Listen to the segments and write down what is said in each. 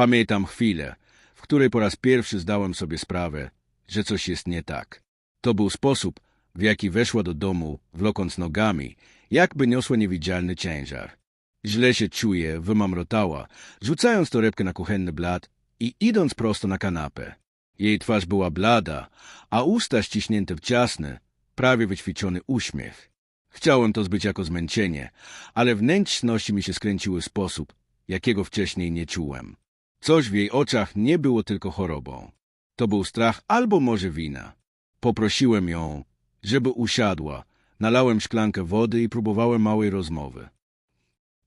Pamiętam chwilę, w której po raz pierwszy zdałem sobie sprawę, że coś jest nie tak. To był sposób, w jaki weszła do domu, wlokąc nogami, jakby niosła niewidzialny ciężar. Źle się czuję, wymamrotała, rzucając torebkę na kuchenny blat i idąc prosto na kanapę. Jej twarz była blada, a usta ściśnięte w ciasny, prawie wyćwiczony uśmiech. Chciałem to zbyć jako zmęczenie, ale wnętrzności mi się skręciły w sposób, jakiego wcześniej nie czułem. Coś w jej oczach nie było tylko chorobą. To był strach albo może wina. Poprosiłem ją, żeby usiadła, nalałem szklankę wody i próbowałem małej rozmowy.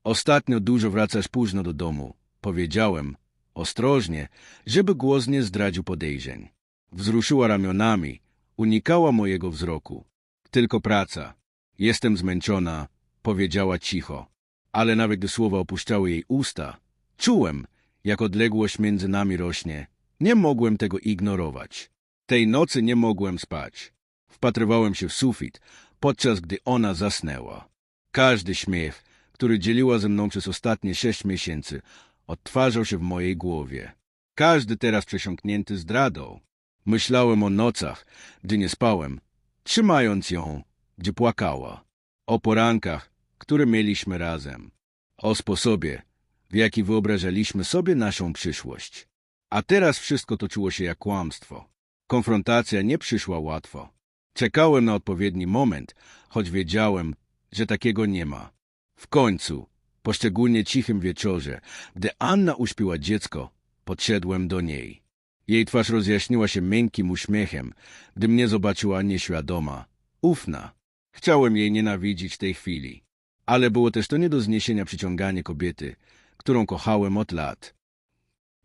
Ostatnio dużo wracasz późno do domu, powiedziałem, ostrożnie, żeby głos nie zdradził podejrzeń. Wzruszyła ramionami, unikała mojego wzroku. Tylko praca. Jestem zmęczona, powiedziała cicho. Ale nawet gdy słowa opuszczały jej usta, czułem, jak odległość między nami rośnie. Nie mogłem tego ignorować. Tej nocy nie mogłem spać. Wpatrywałem się w sufit, podczas gdy ona zasnęła. Każdy śmiech, który dzieliła ze mną przez ostatnie sześć miesięcy, odtwarzał się w mojej głowie. Każdy teraz przesiąknięty zdradą. Myślałem o nocach, gdy nie spałem, trzymając ją, gdzie płakała. O porankach, które mieliśmy razem. O sposobie, w jaki wyobrażaliśmy sobie naszą przyszłość. A teraz wszystko toczyło się jak kłamstwo. Konfrontacja nie przyszła łatwo. Czekałem na odpowiedni moment, choć wiedziałem, że takiego nie ma. W końcu, po szczególnie cichym wieczorze, gdy Anna uśpiła dziecko, podszedłem do niej. Jej twarz rozjaśniła się miękkim uśmiechem, gdy mnie zobaczyła nieświadoma, ufna. Chciałem jej nienawidzić tej chwili, ale było też to nie do zniesienia przyciąganie kobiety, którą kochałem od lat.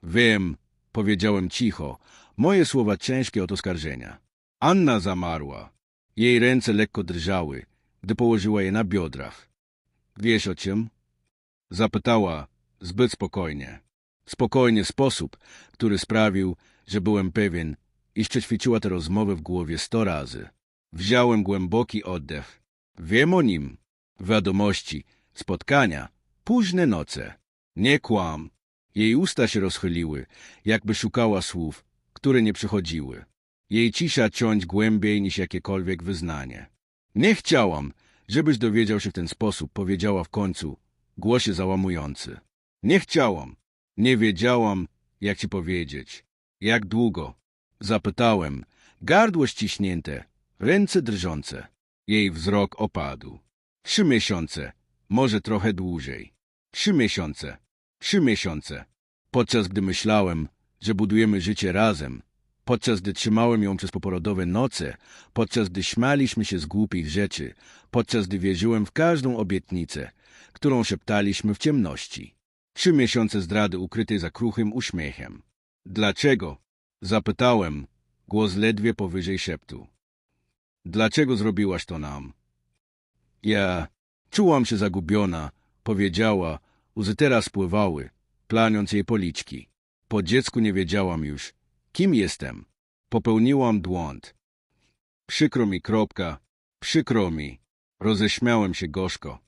Wiem, powiedziałem cicho, moje słowa ciężkie od oskarżenia. Anna zamarła. Jej ręce lekko drżały, gdy położyła je na biodrach. Wiesz o czym? Zapytała zbyt spokojnie. Spokojnie sposób, który sprawił, że byłem pewien, iż przećwiczyła tę rozmowę w głowie sto razy. Wziąłem głęboki oddech. Wiem o nim. Wiadomości, spotkania, późne noce. Nie kłam. Jej usta się rozchyliły, jakby szukała słów, które nie przychodziły. Jej cisza ciąć głębiej niż jakiekolwiek wyznanie. Nie chciałam, żebyś dowiedział się w ten sposób, powiedziała w końcu, głosie załamujący. Nie chciałam. Nie wiedziałam, jak ci powiedzieć. Jak długo? Zapytałem. Gardło ściśnięte, ręce drżące. Jej wzrok opadł. Trzy miesiące, może trochę dłużej. Trzy miesiące. Trzy miesiące. Podczas gdy myślałem, że budujemy życie razem, podczas gdy trzymałem ją przez poporodowe noce, podczas gdy śmialiśmy się z głupich rzeczy, podczas gdy wierzyłem w każdą obietnicę, którą szeptaliśmy w ciemności. Trzy miesiące zdrady ukrytej za kruchym uśmiechem. Dlaczego? Zapytałem, głos ledwie powyżej szeptu. Dlaczego zrobiłaś to nam? Ja czułam się zagubiona, powiedziała, łzy teraz pływały, planiąc jej policzki. Po dziecku nie wiedziałam już, kim jestem. Popełniłam błąd. Przykro mi, kropka, przykro mi. Roześmiałem się gorzko.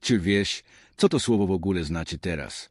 Czy wiesz, co to słowo w ogóle znaczy teraz?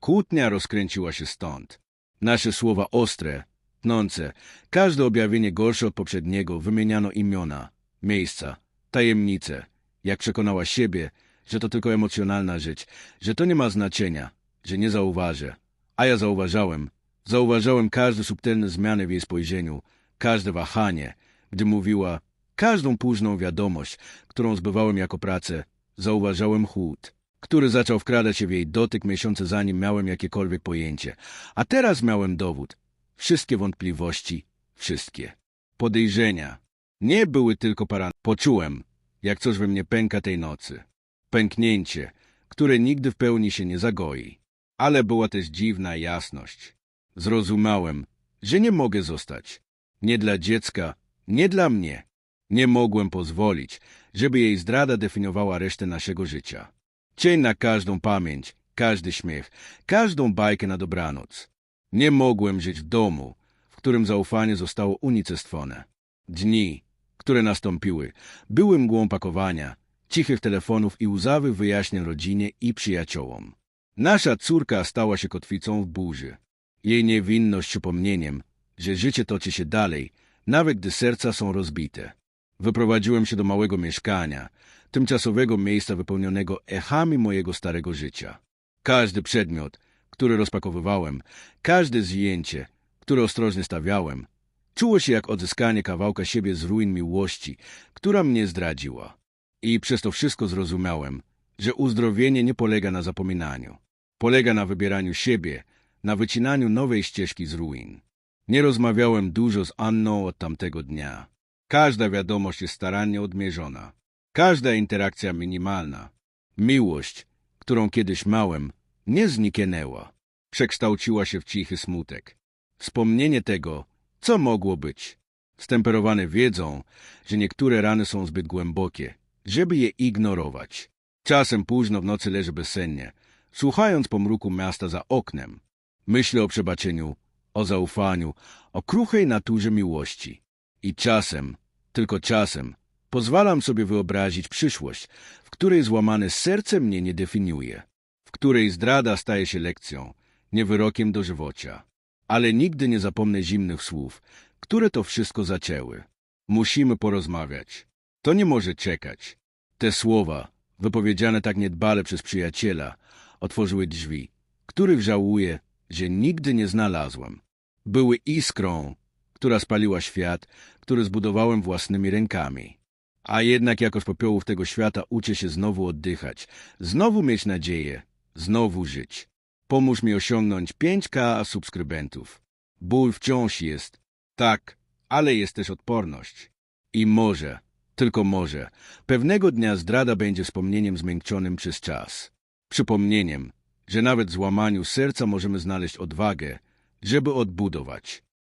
Kłótnia rozkręciła się stąd. Nasze słowa ostre, tnące, każde objawienie gorsze od poprzedniego wymieniano imiona, miejsca, tajemnice. Jak przekonała siebie, że to tylko emocjonalna rzecz, że to nie ma znaczenia, że nie zauważę. A ja zauważałem. Zauważałem każde subtelne zmiany w jej spojrzeniu, każde wahanie, gdy mówiła, każdą późną wiadomość, którą zbywałem jako pracę, zauważałem chłód, który zaczął wkradać się w jej dotyk miesiące zanim miałem jakiekolwiek pojęcie. A teraz miałem dowód. Wszystkie wątpliwości, wszystkie podejrzenia. Nie były tylko paran. Poczułem, jak coś we mnie pęka tej nocy. Pęknięcie, które nigdy w pełni się nie zagoi. Ale była też dziwna jasność. Zrozumiałem, że nie mogę zostać. Nie dla dziecka, nie dla mnie. Nie mogłem pozwolić, żeby jej zdrada definiowała resztę naszego życia. Cień na każdą pamięć, każdy śmiech, każdą bajkę na dobranoc. Nie mogłem żyć w domu, w którym zaufanie zostało unicestwione. Dni, które nastąpiły, były mgłą pakowania, cichych telefonów i łzawych wyjaśnień rodzinie i przyjaciołom. Nasza córka stała się kotwicą w burzy. Jej niewinność przypomnieniem, że życie toczy się dalej, nawet gdy serca są rozbite. Wyprowadziłem się do małego mieszkania, tymczasowego miejsca wypełnionego echami mojego starego życia. Każdy przedmiot, który rozpakowywałem, każde zdjęcie, które ostrożnie stawiałem, czuło się jak odzyskanie kawałka siebie z ruin miłości, która mnie zdradziła. I przez to wszystko zrozumiałem, że uzdrowienie nie polega na zapominaniu. Polega na wybieraniu siebie, na wycinaniu nowej ścieżki z ruin. Nie rozmawiałem dużo z Anną od tamtego dnia. Każda wiadomość jest starannie odmierzona. Każda interakcja minimalna. Miłość, którą kiedyś małem, nie zniknęła. Przekształciła się w cichy smutek. Wspomnienie tego, co mogło być. Stemperowane wiedzą, że niektóre rany są zbyt głębokie, żeby je ignorować. Czasem późno w nocy leży bezsennie, słuchając pomruku miasta za oknem. Myślę o przebaczeniu, o zaufaniu, o kruchej naturze miłości. I czasem, tylko czasem, pozwalam sobie wyobrazić przyszłość, w której złamane serce mnie nie definiuje, w której zdrada staje się lekcją, nie wyrokiem dożywocia. Ale nigdy nie zapomnę zimnych słów, które to wszystko zaczęły. Musimy porozmawiać. To nie może czekać. Te słowa, wypowiedziane tak niedbale przez przyjaciela, otworzyły drzwi, których żałuję, że nigdy nie znalazłem. Były iskrą, która spaliła świat, który zbudowałem własnymi rękami. A jednak jako z popiołów tego świata uczę się znowu oddychać, znowu mieć nadzieję, znowu żyć. Pomóż mi osiągnąć 5K subskrybentów. Ból wciąż jest. Tak, ale jest też odporność. I może, tylko może, pewnego dnia zdrada będzie wspomnieniem zmiękczonym przez czas. Przypomnieniem, że nawet w złamaniu serca możemy znaleźć odwagę, żeby odbudować.